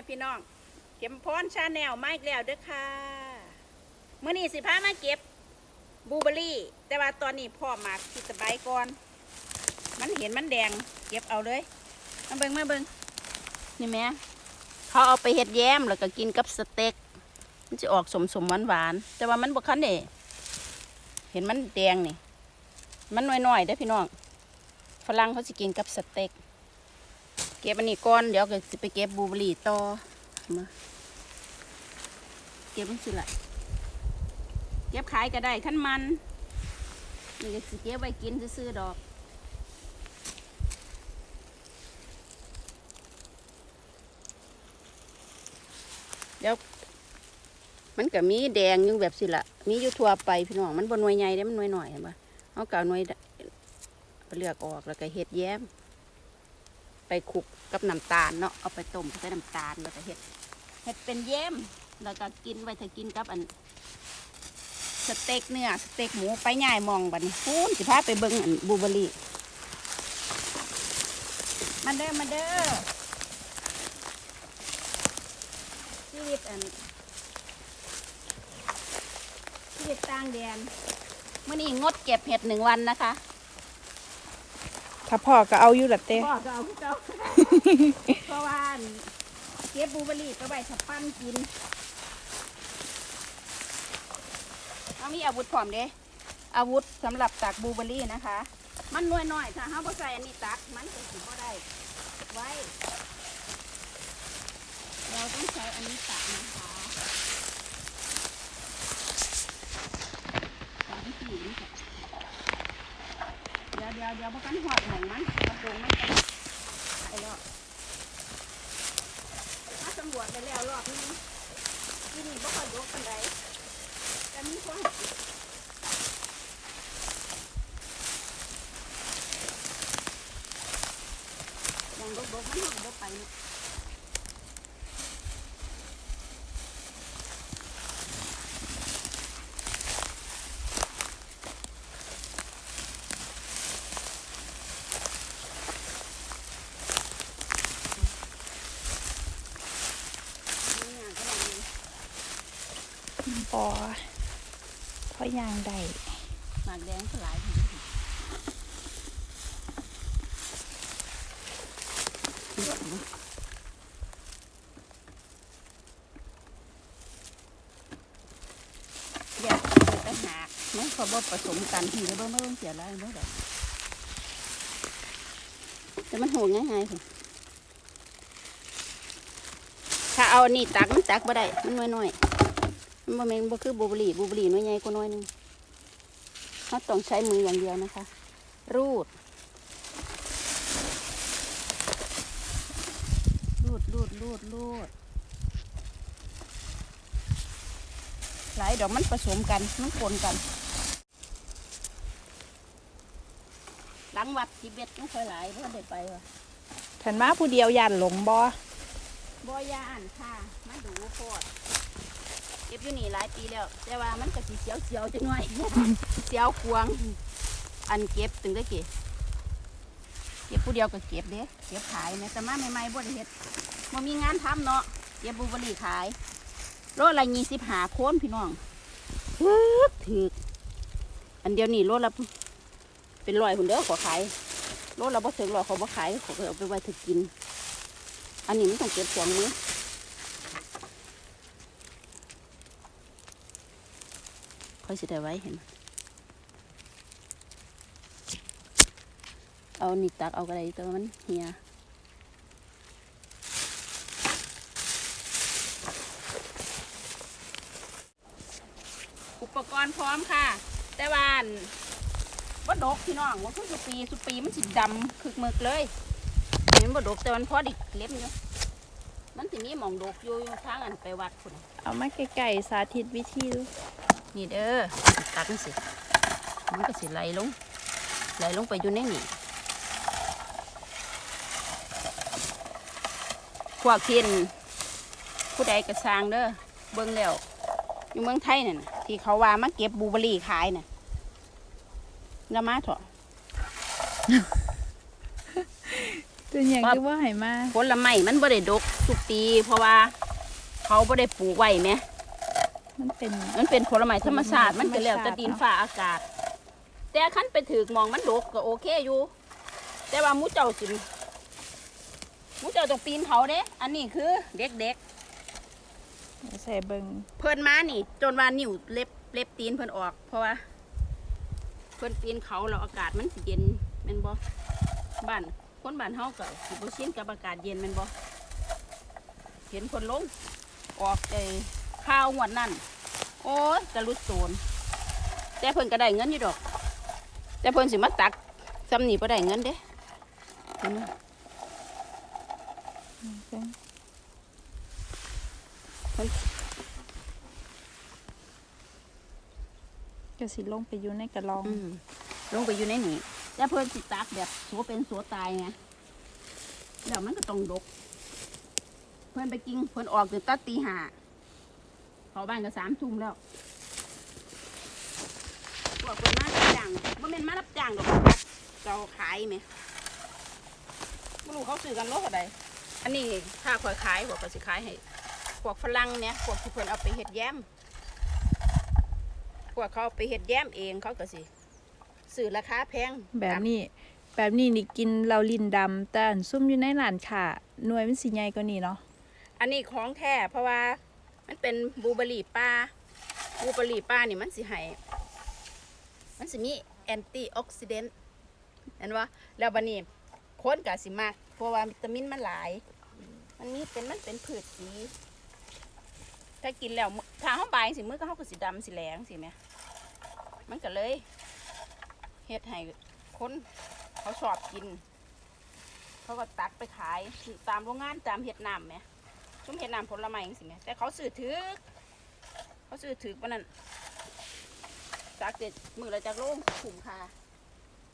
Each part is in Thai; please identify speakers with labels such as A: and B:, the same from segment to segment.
A: ม่พี่น้อง เข็มพรชาแนลมาอีกแล้วเด้อค่ะเมื่อนี้สิพามาเก็บบูเบอรี่ แต่ว่าตอนนี้พ่อหมากที่สบายก่อน มันเห็นมันแดง เก็บเอาเลยมาเบิงมาเบิงนี่แม่เขาเอาไปเฮ็ดแยมแล้วก็กินกับสเต็ก มันจะออกสมสมหวานหวานแต่ว่ามันบ่คันเด้เห็นมันแดงนี่ มันน้อยๆเด้อพี่น้องฝรั่งเขาสิกินกับสเต็ก เก็บอันนี้ก่อน เดี๋ยวก็สิไปเก็บบูเบอรี่ต่อมาเก็บมันสิละเก็บขายก็ได้ขั้นมันนี่ก็สิเก็บไว้กินซื้อดอกเดี๋ยวมันก็มีแดงยู่แบบสิละมีอยู่ทั่วไปพี่น้องมันบนหน่วยใหญ่เด้มันหน่วยหน่อยเห็นปะเอาเก่าหน่วยไปเลือกออกแล้วก็เฮ็ดแย้ม ไปคลุกกับน้ำตาลเนาะเอาไปต้มใส่น้ำตาลแล้วก็เฮ็ดเฮ็ดเป็นแย้มแล้วก็กินไว้ถ้ากินกับอันสเต็กเนื้อสเต็กหมูไปง่ายมองบัดนี้ฟูนสิพาไปเบิ่งอันบูเบอร์รี่มาเด้อมาเด้อชีวิตอันชีวิตต่างแดนมื่อนี้งดเก็บเห็ดหนึ่งวันนะคะ
B: ถ้าพ่อก็เอาอยู่ละเต้
A: พ่อก็เอาคือเก่าเพราะว่านเก็บบลูเบอร์รี่ไปไว้ถ้าปั้นกินเอามีอาวุธพร้อมเด้อาวุธสำหรับตักบลูเบอร์รี่นะคะ มันน้อยหน่อยถ้าเฮาบ่ใส่อันนี้ตักมันก็สิบ่ได้ไว้ เราต้องใช้อันนี้ตักนะคะสามสี่นี่ค่ะเดี๋ยวเดี๋ยวเดี๋ยวพกันหอดหมองมันกระโปรงมันไปแล้วมาสำรวจไปแล้วรอบนึงที่นี่บ่ค่อยยกกันไดแต่มีคนยังบกๆมันหอดบ่ไปเนาะ นี่อะก็ลอง ดู
B: ปอเพราะยางใด
A: หมากแดงก็หลายอยากไปแต่หากมันเขาบ่ผสมกันทีแล้วบ่ไม่ต้องเสียอะไรเมื่อไหร่แต่มันโหงง่ายๆค่ะถ้าเอานนี้ตักมันตักบ่ได้ มันน้อยๆ มันบ่แม่นบ่คือบลูเบอร์รี่บลูเบอร์รี่น้อยใหญ่กว่าน้อยหนึงเราต้องใช้มืออย่างเดียวนะคะ รูด รูดรูดรูดรูดหลายดอกมันผสมกันมันปนกันหลังวัดทิเบตไม่ค่อยหลายเพราะได้ไปว่ะ
B: ฉันมาผู้เดียวยันหลงบอ
A: บ่ยาอ่านค่ะมันดูโคตร เก็บอยู่นี่หลายปีแล้ว แต่ว่ามันก็สิเสียวเสียวจังหน่อย เสียวควง อันเก็บถึงได้เก็บเก็บผู้เดียวก็เก็บเด้เก็บขายเนี่ยแต่มาใหม่ๆบ่ได้เฮ็ดบ่มีงานทำเนาะเก็บบูเบอรี่ขายโลละยี่สิบหาโคนพี่น้องถึกถึกอันเดียวนี่โลละเป็นร้อยคนเด้อขอขายโลละบ่ถึงร้อยขาบ่ขายเขาก็เอาไปไว้ถึกกิน อันนี้มันต้องเก็บสองมือ ค่อยสิได้ไว้เห็น เอานี่ตักเอากระไรตัวมันเหียอุปกรณ์พร้อมค่ะ แต่ว่าอันว่าดกพี่น้องว่าคือสุปีสุปีมันสิดำคึกมึกเลยเห็นบ่ดกแต่มันพอดิเล็บอยู่มันสิมีหมองดกอยู่อยู่ทางอันไปวัดพุ่น
B: เอามาไกลๆสาธิตวิธีดู
A: นี่เด้อตักมันสิมันก็สิไหลลงไหลลงไปอยู่ในนี่พวกเทียนผู้ใดกระสร้างเด้อเบิ่งแล้วอยู่เมืองไทยนั่นน่ะที่เขาว่ามาเก็บบลูเบอร์รี่ขายน่ะแล้วมาเถอะ
B: เป็นอย่างที่ว่าให้มา
A: ผลไม้มันบ่ได้ดกทุกปี เพราะว่า เขาไม่ได้ปลูกไว้ไหม
B: มันเป็น
A: มันเป็นผลไม้ธรรมชาติ
B: ธรรมชาติ
A: มันก็แล้วแต่ดินฟ้าอากาศ แต่ขั้นไปถือมองมันดกก็โอเคอยู่ แต่ว่าหมูเจ้าสิหมูเจ้าต้องปีนเขาเด้ อันนี้คือเด็ก
B: ใส่เบิง
A: ๆเพิ่นมานี่ จนว่านิ้วเล็บเล็บตีนเพิ่นออก เพราะว่า เพิ่นปีนเขาแล้วอากาศมันสิเย็นแม่นบ่บ้านคนบ้านเฮาก็สิบ่ชินกับอากาศเย็นแม่นบ่เห็นคนลงออกไอ้ ข้าวหวดนั่น โอ้ยกระลุดโซนแต่เพิ่นก็ได้เงินอยู่ดอก แต่เพิ่นสิมาตักซ้ำนี่บ่ได้เงินเด้เห็นไหม
B: เบิ่งก็สิลงไปอยู่ในกระลอง
A: อืมลงไปอยู่ในนี่แต่เพิ่นสิตักแบบสัวเป็นสัวตายไงแล้วมันก็ต้องดก เพิ่นไปกินเพิ่นออกถึงตัตีห้า เขาบ้านก็สามทุ่มแล้วพวกเพิ่นมารับจ้างบ่แม่นมารับจ้างดอกเราขายไหมไม่รู้เขาซื้อกันโลเท่าใดอันนี้ถ้าข่อยขายพวกก็สิขายให้พวกฝรั่งเนี่ยพวกที่เพิ่นเอาไปเฮ็ดแย้มพวกเขาเอาไปเฮ็ดแย้มเองเขาก็สิซื้อราคาแพง
B: แบบนี้ แบบนี้นี่กินเราลินดำแต่อันซุ่มอยู่ในร้านค่ะหน่วยมันสิใหญ่กว่านี้เนาะ
A: อันนี้ของแท้เพราะว่า มันเป็นบูเบอรี่ป้าบูเบอรี่ป้านี่มันสิให้มันสิมีแอนตี้ออกซิเดนต์เห็นว่าแล้วบันนี้คนกะสิมากเพราะว่าวิตามินมันหลาย มันมีเป็นมันเป็นผืชสีถ้ากินแล้วมื้อถ้าห้องบายสิมือก็เขาก็สิดำสิแหลงสิแหม่มันก็เลยเฮ็ดให้คนเขาชอบกิน เขาก็ตักไปขายตามโรงงานตามเฮ็ดน้ำแหม ชุ่มเห็ดน้ำผลไม้จังสิแหม่แต่เขาซื้อถือเขาซื้อถือวันนั้นจากเด็ดมือละจากโลงขุมค่า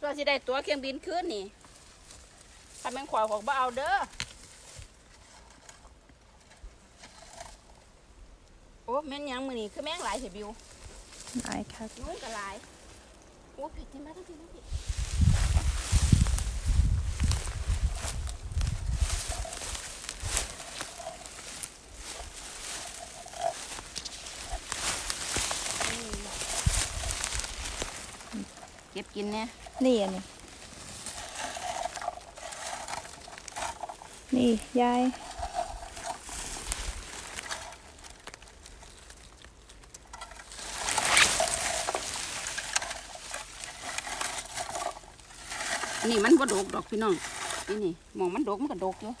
A: ส่วนสิได้ตัวเครื่องบินขึ้นนี่ถ้าแมงขวาของบ่เอาเด้อโอ้แม่นหยังมือนี่คือแม่งหลายเถบิว
B: หลายค่ะ
A: นู้นก็หลายโอ้ผิดที่มาทั้งทีทั้งทีอืมเก็บกินเนี่ย
B: นี่อันนี้นี่ยาย
A: นี่มันบ่ดกดอกพี่น้องนี่นี่หมองมันดกมันก็ดกอยู่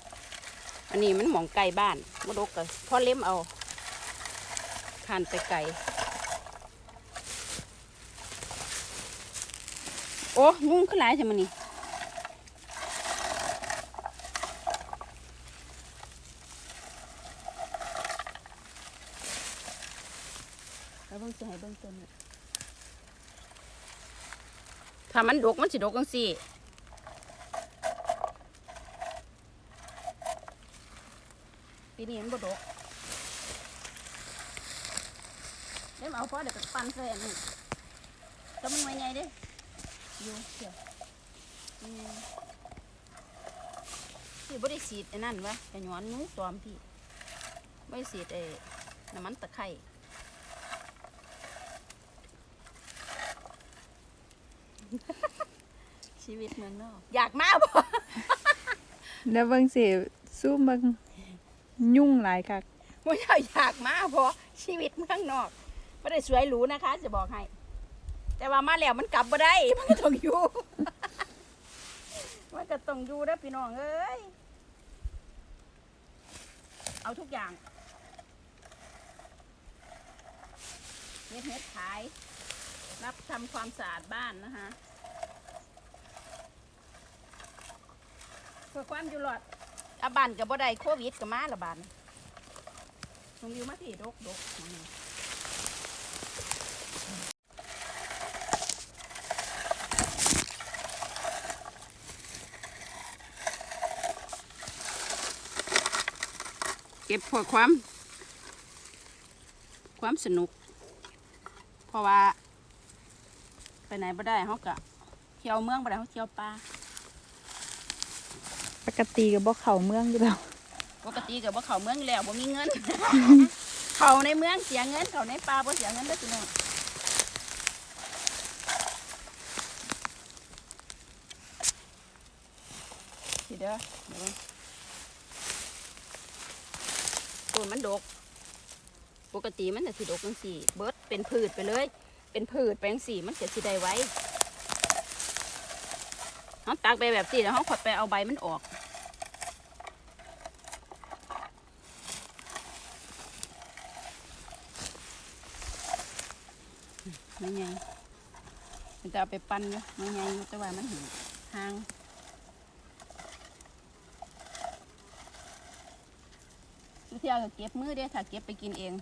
A: อันนี้มันหมองไก่บ้านบ่ดกก็พอเล็มเอาทานไปไก่ อ้ยุงขึ้นหลายใช่ไหมอนี่แล้วเบิ่งสิให้เบิ่งต้นนี่ถ้ามันดกมันสิดกจังซี่ปีนี้มันบ่ดกเดี๋ยวเอาพอเดี๋ยวไปปั่นใส่อันนี้แล้วมันไว้ไงเด้ อยู่เดี๋ยวอืมพี่บ่ได้สีดไอ้นั่นวะกระหยอนหนูตอมพี่ไม่ได้สีดไอ้น้ำมันตะไคร้ชีวิตเมืองนอก อยากมาบ่
B: แล้วเบิ่งสิสู้เบิ่งยุ่งหลายคัก
A: ไม่ใช่อยากมาเพราะชีวิตเมืองนอกไม่ได้สวยหรูนะคะ จะบอกให้ แต่ว่ามาแล้วมันกลับมาได้ มันก็ต้องอยู่ มันก็ต้องอยู่นะพี่น้องเอ้ย เอาทุกอย่างเฮ็ดเฮ็ดขาย รับทำความสะอาดบ้านนะคะเพื่อความอยู่รอดอาบ้านกับบ่ได้โควิดกับมาละบานน้องวิวมาที่ดกดก ของนี่เก็บพวกความ ความสนุก เพราะว่า ไปไหนบ่ได้เขากะเที่ยวเมืองบ่ได้เขาเที่ยวป่า
B: ปกติก็บ่เข้าเมืองอยู่แล้ว
A: ปกติกับว่าเขาเมืองแล้วบ่มีเงิน เขาในเมืองเสียเงิน เขาในป่าบ่เสียเงินเด้อพี่น้องสิเด้อเดี๋ยวต้ นมันดก ปกติมันจะสิดกจังสี่ เบิดเป็นพืชไปเลย เป็นพืชแปลงสีมันจะสิได้ไว้เขาตักไปแบบสี่แล้วเขาขดไปเอาใบมันออกไม่ไงมันจะเอาไปปั้นอยู่ไม่ไงแต่ว่ามันหิห่างทุก เที่ยวก็เก็บมือเด้ถ้าเก็บไปกินเอง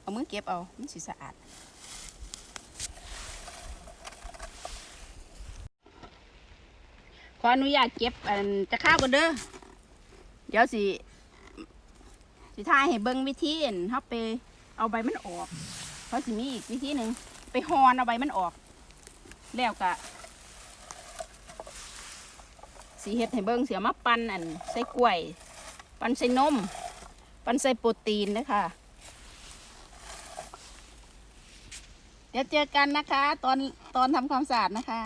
A: เอามือเก็บเอามันสิสะอาดขออนุญาตเก็บอันจะข้าวกันเด้อเดี๋ยวสิสิทายให้เบิ่งวิธีอั่นเฮาไปเอาใบมันออก เพราะสิมีอีกวิธีหนึ่งไปฮอนเอาใบมันออก แล้วก็สีเห็ดให้เบิ้งเสียมาปั้นอันใส่กล้วย ปั้นใส่นม ปันใสโปรตีนนะคะ เดี๋ยวเจอกันนะคะ ตอนตอนทำความสะอาดนะคะ